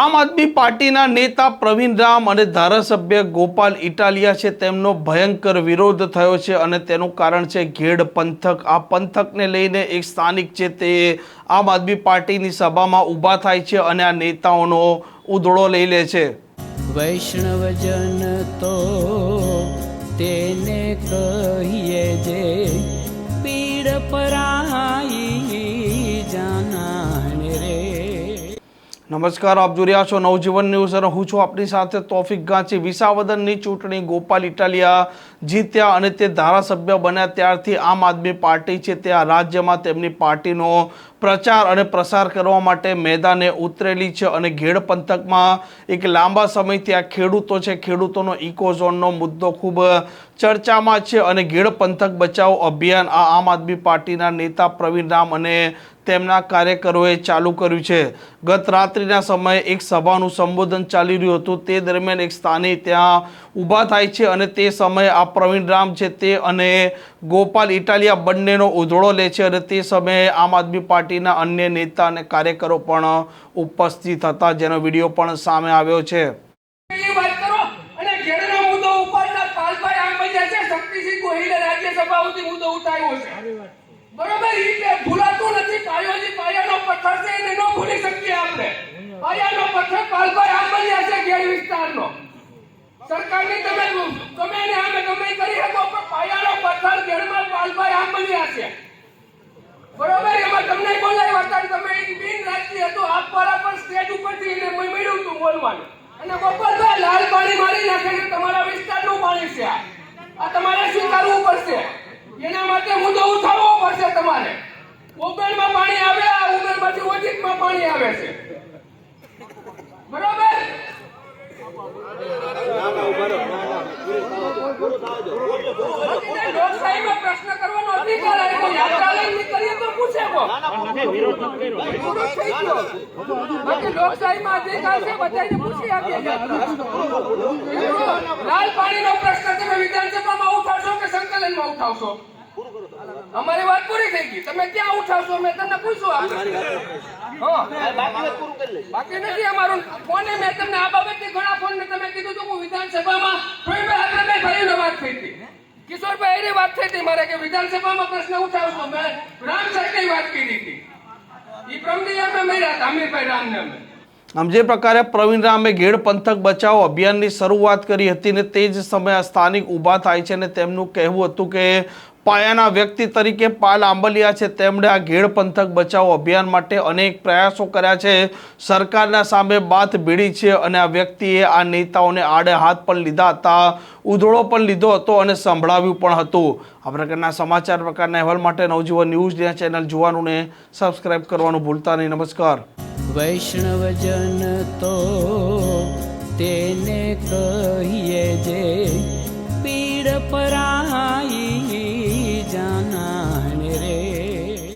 આમ આદમી પાર્ટીના નેતા પ્રવીણ રામ અને ધારાસભ્ય ગોપાલ ઇટાલિયા છે, તેમનો ભયંકર વિરોધ થયો છે અને તેનું કારણ છે ઘેડ પંથક. આ પંથકને લઈને એક સ્થાનિક છે તે આમ આદમી પાર્ટીની સભામાં ઊભા થાય છે અને આ નેતાઓનો ઉધડો લઈ લે છે. વૈષ્ણવજન તો નમસ્કાર, આપ જોઈ રહ્યા છો નવજીવન ન્યૂઝ અને હું છું આપની સાથે તોફિક ગાંચી. વિસાવદનની ચૂંટણી ગોપાલ ઇટાલિયા જીત્યા અને તે ધારાસભ્ય બન્યા ત્યારથી આમ આદમી પાર્ટી છે. તે આ રાજ્યમાં તેમની પાર્ટીનો પ્રચાર અને પ્રસાર કરવા માટે મેદાને ઉતરેલી છે અને ઘેડ પંથકમાં એક લાંબા સમયથી આ ખેડૂતો છે. ખેડૂતોનો ઇકોઝોનનો મુદ્દો ખૂબ ચર્ચામાં છે અને ઘેડ પંથક બચાવો અભિયાન આ આમ આદમી પાર્ટીના નેતા પ્રવીણ રામ અને તેમના કાર્યકરોએ ચાલુ કર્યું છે. ગત રાત્રિના સમયે એક સભાનું સંબોધન ચાલી રહ્યું હતું. તે દરમિયાન એક સ્થાને ત્યાં ઊભા થાય છે અને તે સમયે આ પ્રવીણ રામ છે તે અને ગોપાલ ઇટાલિયા બંનેનો ઉધળો લે છે અને તે સમયે આમ આદમી પાર્ટીના અન્ય નેતા અને કાર્યકરો પણ ઉપસ્થિત હતા, જેનો વીડિયો પણ સામે આવ્યો છે. મુદ્દો ઉઠાવ્યો છે. બરોબર એ ભૂલાતું નથી. પાયોજી પાયાનો પથ્થર છે, એને ન ભૂલી શકીએ આપણે. પાયાનો પથ્થર પાલભાઈ આમ બન્યા છે ઘેર વિસ્તારનો. સરકારની તમે તમે ને આમે તમે કરી શકો, પણ પાયાનો પથ્થર ઘેરમાં પાલભાઈ આમ બન્યા છે બરોબર, એમાં તમને બોલાવ્યા હતા તમે એક બિન રાજકીય હતો આપ વાળા પણ સ્ટેજ ઉપરથી એને મળ્યું હતું બોલવાનું. અને ગોપાલભાઈ લાલ પાણી મારી નાખે તમારા વિસ્તારનું પાણી છે આ. તમારે સ્વીકારવું પડશે? એના માટે મુદ્દો ઉઠાવવો પડશે તમારે. ઉબેરમાં પાણી આવે આ ઉબેરમાંથી ઓજીતમાં પાણી આવે છે. બરોબર? પ્રશ્ન કરવાનો અધિકાર આપ્યો. યાત્રા નીકળીએ તો પૂછે બાકી લોકશાહીમાં અધિકાર છે, બધાયને પૂછી આપીએ લાલ પાણીનો પ્રશ્ન તમે વિધાનસભામાં ઉઠાવશો કે સંકલનમાં ઉઠાવશો? અમારી વાત પૂરી થઈ ગઈ. તમે ક્યાં ઉઠાવશો? મેં તમને આપણે. બાકી નથી અમારું. ફોને મેં તમને આ બાબતે ઘણા ફોન તમે કીધું હતું હું વિધાનસભામાં આપણે ભાઈઓને વાત થઈ હતી. કિશોરભાઈ એની વાત થઈ હતી મારે કે વિધાનસભામાં પ્રશ્ન ઉઠાવશો. મેં રામ સાહેબની વાત કરી હતી. એ પ્રમદી અમે મળ્યા હતા અમીરભાઈ રામને અમે. આમ જે પ્રકારે પ્રવીણ રામે ઘેડ પંથક બચાવો અભિયાનની શરૂઆત કરી હતી ને તે જ સમયે સ્થાનિક ઊભા થાય છે ને તેમનું કહેવું હતું કે પાયાના વ્યક્તિ તરીકે પાલ આંબલિયા છે. તેમણે આ ઘેડ પંથક બચાવો અભિયાન માટે અનેક પ્રયાસો કર્યા છે. સરકારના સામે બાથ ભીડી છે અને આ વ્યક્તિએ આ નેતાઓને આડે હાથ પણ લીધા હતા ઉધળો પણ લીધો હતો અને સંભળાવ્યું પણ હતું. આ પ્રકારના સમાચાર પ્રકારના અહેવાલ માટે નવજીવન ન્યૂઝ ચેનલ જોવાનું ને સબસ્ક્રાઇબ કરવાનું ભૂલતા નહીં. નમસ્કાર. વૈષ્ણવજન તો તેને કહીએ જે